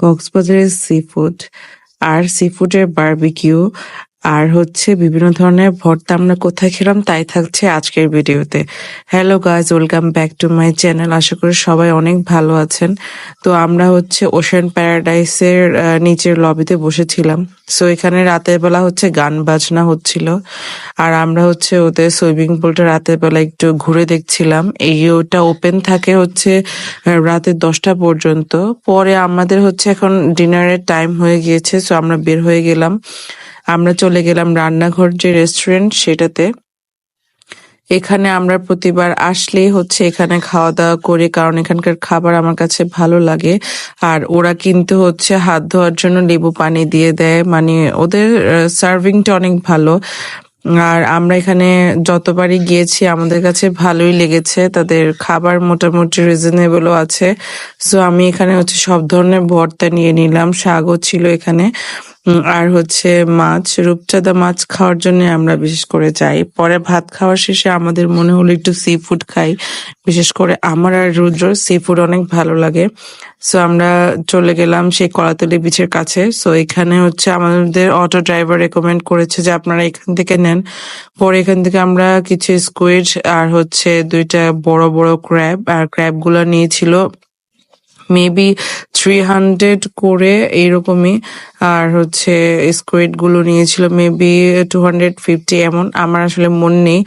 কক্সবাজারের seafood. আর সি ফুডের বারবিকিউ আর হচ্ছে বিভিন্ন ধরনের ভর্তা আমরা কোথায় খেলাম তাই থাকছে আজকের ভিডিওতে। Hello guys welcome back to my channel আশা করি সবাই অনেক ভালো আছেন। তো আমরা হচ্ছে ওশান প্যারাডাইসের নিচের লবিতে বসেছিলাম। সো এখানে রাতের বেলা হচ্ছে গান বাজনা হচ্ছিল। আর আমরা হচ্ছে ওদের সুইমিং পুলটা রাতের বেলা একটু ঘুরে দেখছিলাম। এই ওটা ওপেন থাকে হচ্ছে আহ, রাতে দশটা পর্যন্ত। পরে আমাদের হচ্ছে এখন ডিনারের টাইম হয়ে গিয়েছে। সো আমরা বের হয়ে গেলাম। আমরা চলে গেলাম রান্নাঘর যে রেস্টুরেন্ট সেটাতে। এখানে আমরা প্রতিবার আসলেই হচ্ছে এখানে খাওয়া দাওয়া করি, কারণ এখানকার খাবার আমার কাছে ভালো লাগে। আর ওরা কিন্তু হচ্ছে হাত ধোয়ার জন্য লেবু পানি দিয়ে দেয় মানে ওদের সার্ভিংটা অনেক ভালো। আর আমরা এখানে যতবারই গিয়েছি, আমাদের কাছে ভালোই লেগেছে, তাদের খাবার মোটামুটি রিজনেবলও আছে। সো আমি এখানে হচ্ছে সব ধরনের ভর্তা নিয়ে নিলাম, শাকও ছিল এখানে। আর হচ্ছে মাছ, রূপচাঁদা মাছ খাওয়ার জন্য আমরা বিশেষ করে যাই। পরে ভাত খাওয়ার শেষে আমাদের মনে হলো একটু সি ফুড খাই। বিশেষ করে আমার আর রুদ্র সি ফুড অনেক ভালো লাগে। সো আমরা চলে গেলাম সেই কলাতলি বিচের কাছে। সো এখানে হচ্ছে আমাদের অটো ড্রাইভার রেকমেন্ড করেছে যে আপনারা এখান থেকে নেন। পরে এখান থেকে আমরা কিছু স্কুইড আর হচ্ছে দুইটা বড় বড় ক্র্যাব আর ক্র্যাবগুলো নিয়েছিল। মেবি থ্রি হান্ড্রেড করে এইরকমই, আর হচ্ছে স্কুইডগুলো নিয়েছিল মেবি টু হান্ড্রেড ফিফটি এমন। আমার আসলে মন নেই,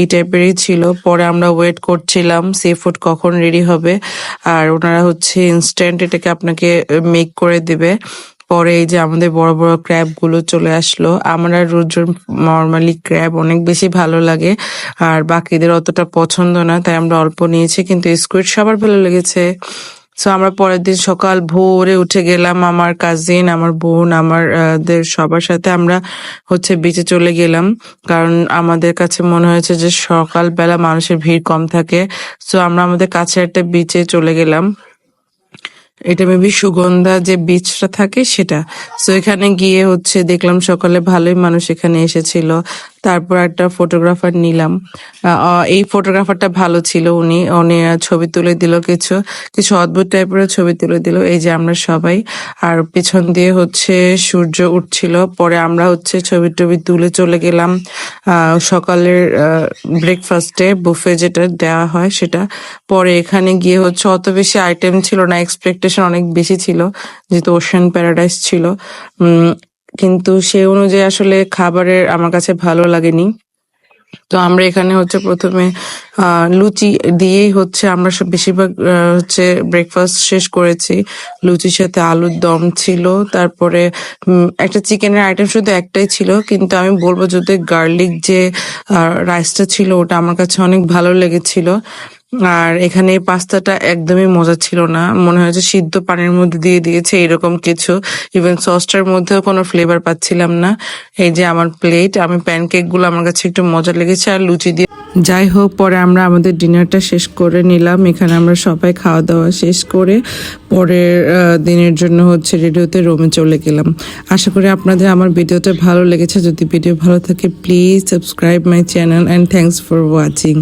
এই টাইপেরই ছিল। পরে আমরা ওয়েট করছিলাম, সি ফুড কখন রেডি হবে। আর ওনারা হচ্ছে ইনস্ট্যান্ট এটাকে আপনাকে মেক করে দেবে। পরে এই যে আমাদের বড় বড় ক্র্যাবগুলো চলে আসলো। আমার রুদ্র নর্মালি ক্র্যাব অনেক বেশি ভালো লাগে, আর বাকিদের অতটা পছন্দ না, তাই আমরা অল্প নিয়েছি। কিন্তু স্কুইড সবার ভালো লেগেছে। সো আমরা পরের দিন সকাল ভোরে উঠে গেলাম আমার কাজিন আমার বোন আমার দের সবার সাথে আমরা হচ্ছে বিচে চলে গেলাম। কারণ আমাদের কাছে মনে হয়েছে যে সকালবেলা মানুষের ভিড় কম থাকে। সো আমরা আমাদের কাছে একটা বিচে চলে গেলাম। এটা মেবি সুগন্ধা যে বীজটা থাকে সেটা। সো এখানে গিয়ে হচ্ছে দেখলাম সকালে ভালোই মানুষ এখানে এসেছিল। তারপর একটা ফটোগ্রাফার নিলাম। এই ফটোগ্রাফারটা ভালো ছিল উনি। উনি ছবি তুলে দিল কিছু কিছু অদ্ভুত টাইপের ছবি তুলে দিল। এই যে আমরা সবাই। আর পিছন দিয়ে হচ্ছে সূর্য উঠছিল। পরে আমরা হচ্ছে ছবি টবি তুলে চলে গেলাম। সকালের ব্রেকফাস্টে বুফে যেটা দেওয়া হয় সেটা। পরে এখানে গিয়ে হচ্ছে অত বেশি আইটেম ছিল না। এক্সপেকটেশন অনেক বেশি ছিল। যেহেতু ওশান প্যারাডাইস ছিল। কিন্তু সে অনুযায়ী আসলে খাবারের আমার কাছে ভালো লাগেনি। তো আমরা এখানে হচ্ছে প্রথমে লুচি দিয়েই হচ্ছে আমরা সব বেশিরভাগ হচ্ছে ব্রেকফাস্ট শেষ করেছি। লুচির সাথে আলুর দম ছিল, তারপরে একটা চিকেনের আইটেম শুধু একটাই ছিল, কিন্তু আমি বলব যদি গার্লিক যে রাইসটা ছিল, ওটা আমার কাছে অনেক ভালো লেগেছিল। আর এখানে পাস্তাটা একদমই মজা ছিল না। মনে হয়েছে সিদ্ধ পানির মধ্যে দিয়ে দিয়েছে এরকম কিছু। ইভেন সসটার মধ্যেও কোনো ফ্লেভার পাচ্ছিলাম না। এই যে আমার প্লেট আমি প্যানকেকগুলো আমার কাছে একটু মজা লেগেছে আর লুচি দিয়ে। যাই হোক, পরে আমরা আমাদের ডিনারটা শেষ করে নিলাম। এখানে আমরা সবাই খাওয়া দাওয়া শেষ করে পরের দিনের জন্য হচ্ছে রেডিওতে রোমে চলে গেলাম। আশা করি আপনাদের আমার ভিডিওটা ভালো লেগেছে। যদি ভিডিও ভালো থাকে please subscribe my channel and thanks for watching